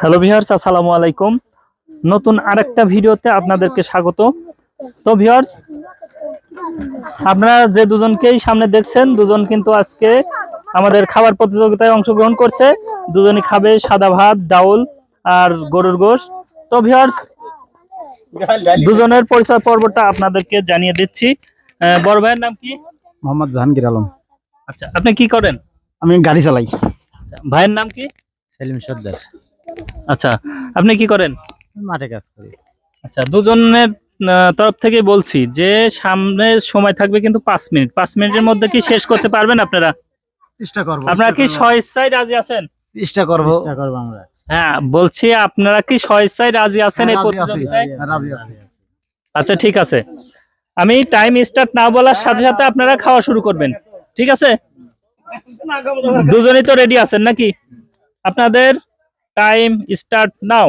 Hello viewers, আসসালামু আলাইকুম। নতুন আরেকটা ভিডিওতে আপনাদেরকে স্বাগত। তো ভিহার্স আপনারা যে দুজনকেই সামনে দেখছেন, দুজন কিন্তু আজকে আমাদের খাবার প্রতিযোগিতায় অংশগ্রহণ করছে। দুজনই খাবে সাদা ভাত, ডাউল আর গরুর গোশ। তো ভিউয়ার্স দুজনের পরিচয় পর্বটা আপনাদেরকে জানিয়ে দিচ্ছি। বড় ভাইয়ের নাম কি? মোহাম্মদ জাহাঙ্গীর আলম। আচ্ছা আপনি কি করেন? আমি গাড়ি চালাই। আচ্ছা, ভাইয়ের নাম কি? সেলিম সর্দার। আচ্ছা আপনি কি করেন? মাঠে কাজ করি। আচ্ছা দুজনের তরফ থেকে বলছি যে সামনে সময় থাকবে কিন্তু পাঁচ মিনিট। পাঁচ মিনিটের মধ্যে কি শেষ করতে পারবেন আপনারা? চেষ্টা করব। আপনারা কি স্বেচ্ছায় রাজি আছেন? চেষ্টা করব। চেষ্টা করব আমরা। হ্যাঁ বলছি আপনারা কি স্বেচ্ছায় রাজি আছেন এই প্রতিযোগিতায় আচ্ছা ঠিক আছে। আমি টাইম স্টার্ট না বলার সাথে সাথে আপনারা খাওয়া শুরু করবেন। ঠিক আছে? দুজনেই তো রেডি আছেন নাকি? আপনাদের টাইম স্টার্ট নাও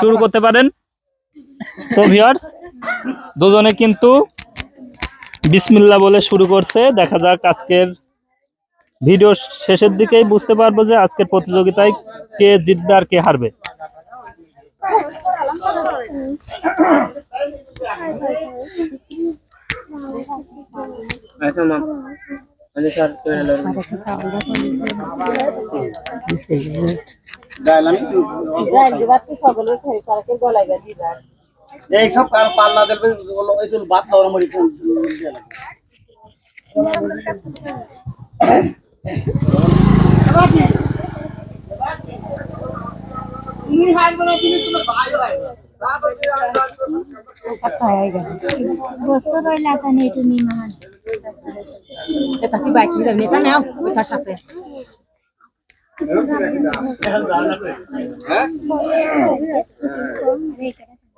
শুরু করতে পারেন। তো ভিউয়ার্স দুজনে কিন্তু বিসমিল্লাহ বলে শুরু করছে। দেখা যাক আজকের ভিডিও শেষের দিকেই বুঝতে পারব যে আজকের প্রতিযোগিতায় কে জিতবে আর কে হারবে। এইসব পাল্লা দেবে বাচ্চা ওরা মরি বস্তু রইলে এখানে একটু নিমাহান এটা কি বাইক নিয়ে যাবেন এখানে ওইটার সাথে কথা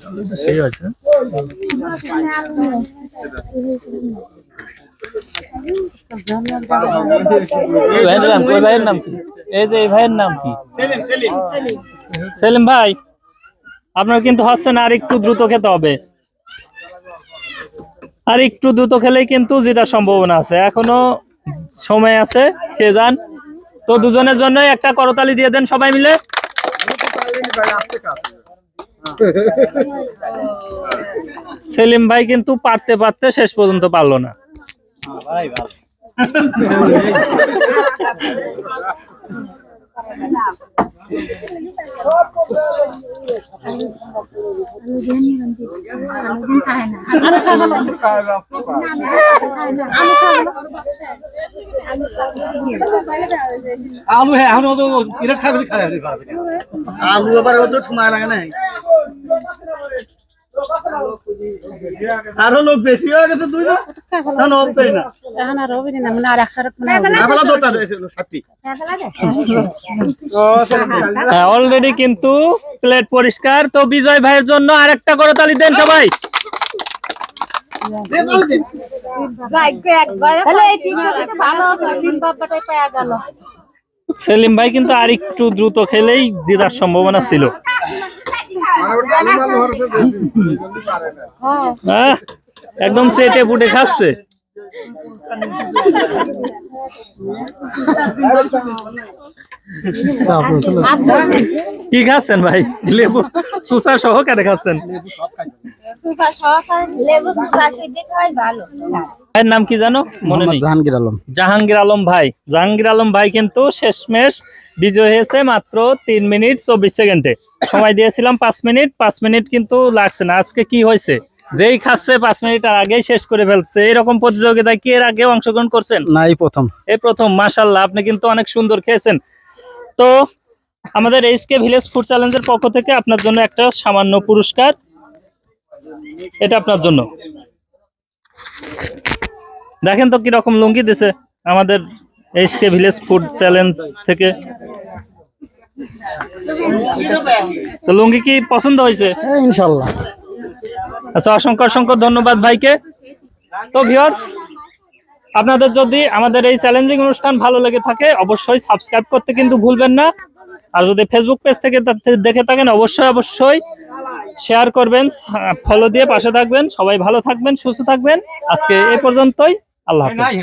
খালি সেই আছে এই ভাইয়ের নাম ওই ভাইয়ের নাম কি? এই যে এই ভাইয়ের নাম কি? সেলিম ভাই আপনার কিন্তু হচ্ছে না আর একটু দ্রুত খেতে হবে। আর একটু দ্রুত খেলেই কিন্তু জেতার সম্ভাবনা আছে। এখনও সময় আছে খেয়ে যান তো দুজনের জন্য একটা করতালি দিয়ে দেন সবাই মিলে। সেলিম ভাই কিন্তু পারতে পারতে শেষ পর্যন্ত পারল না। ভাই দিয়ে নিলাম আলু হ্যাঁ এখন খাবে আলু আবার সময় লাগে নাই। আরও লোক বেশি হয়ে গেছে তুই না? না নবতেই না। এখন আর হবে না মানে আর একশো মানে সাতটি অলরেডি কিন্তু প্লেট পরিষ্কার। তো বিজয় ভাইয়ের জন্য আরেকটা করতালি দেন সবাই। সেলিম ভাই কিন্তু আর একটু দ্রুত খেলেই জেতার সম্ভাবনা ছিল। হ্যাঁ একদম সেটে ফুটে খাচ্ছে। কি খাচ্ছেন ভাই? লেবু সুসা খাচ্ছেন সহকারে ভালো ভাইয়ের নাম কি জানো? মনে নেই। জাহাঙ্গীর আলম। জাহাঙ্গীর আলম ভাই। জাহাঙ্গীর আলম ভাই কিন্তু শেষমেশ বিজয় হয়েছে মাত্র তিন মিনিট চব্বিশ সেকেন্ডে। সময় দিয়েছিলাম পাঁচ মিনিট পাঁচ মিনিট কিন্তু লাগছে না। আজকে কি হয়েছে? যেই খাচ্ছে পাঁচ মিনিট আগেই শেষ করে ফেলছে। এরকম প্রতিযোগিতায় কি এর আগে অংশগ্রহণ করছেন? না এই প্রথম। এই প্রথম মাশাল্লাহ আপনি কিন্তু অনেক সুন্দর খেয়েছেন। তো আমাদের এইচকে ভিলেজ ফুড চ্যালেঞ্জের পক্ষ থেকে আপনার জন্য একটা সামান্য পুরস্কার। এটা আপনার জন্য। দেখেন তো কীরকম লুঙ্গি দিছে আমাদের এইচকে ভিলেজ ফুড চ্যালেঞ্জ থেকে। তো লুঙ্গি কি পছন্দ হয়েছে? ইনশাল্লাহ। আচ্ছা অসংখ্য অসংখ্য ধন্যবাদ ভাইকে। তো ভিউয়ার্স আপনাদের যদি আমাদের এই চ্যালেঞ্জিং অনুষ্ঠান ভালো লেগে থাকে অবশ্যই সাবস্ক্রাইব করতে কিন্তু ভুলবেন না। আর যদি ফেসবুক পেজ থেকে দেখে থাকেন অবশ্যই অবশ্যই শেয়ার করবেন ফলো দিয়ে পাশে থাকবেন। সবাই ভালো থাকবেন সুস্থ থাকবেন। আজকে এ পর্যন্তই। আল্লাহ হাফেজ।